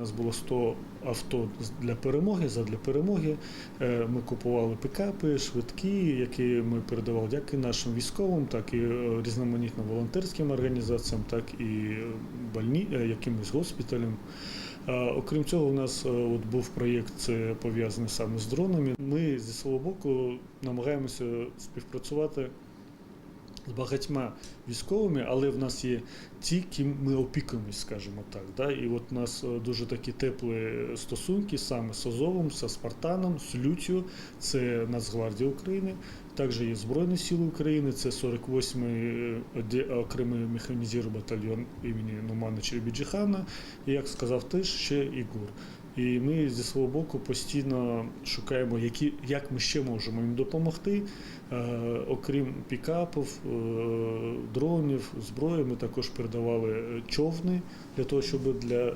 Нас було 100 авто для перемоги, задля перемоги. Е, Ми купували пікапи, швидкі, які ми передавали як і нашим військовим, так і е, різноманітним волонтерським організаціям, так і больні, е, якимось госпіталям. Окрім цього, у нас от був проєкт це пов'язаний саме з дронами. Ми зі свого боку намагаємося співпрацювати з багатьма військовими, але в нас є ті, ким ми опікуємось, скажімо так. Да? І от у нас е, дуже такі теплі стосунки саме з Азовом, з Спартаном, з Лютю, це Нацгвардія України, також є Збройні Сили України, це 48-й окремий механізований батальйон імені Нумана Черебіджихана, і як сказав теж ще ІГУР. І ми зі свого боку постійно шукаємо, які, як ми ще можемо їм допомогти. Е, окрім пікапів, е, дронів, зброї, ми також передавали е, човни для того, щоб для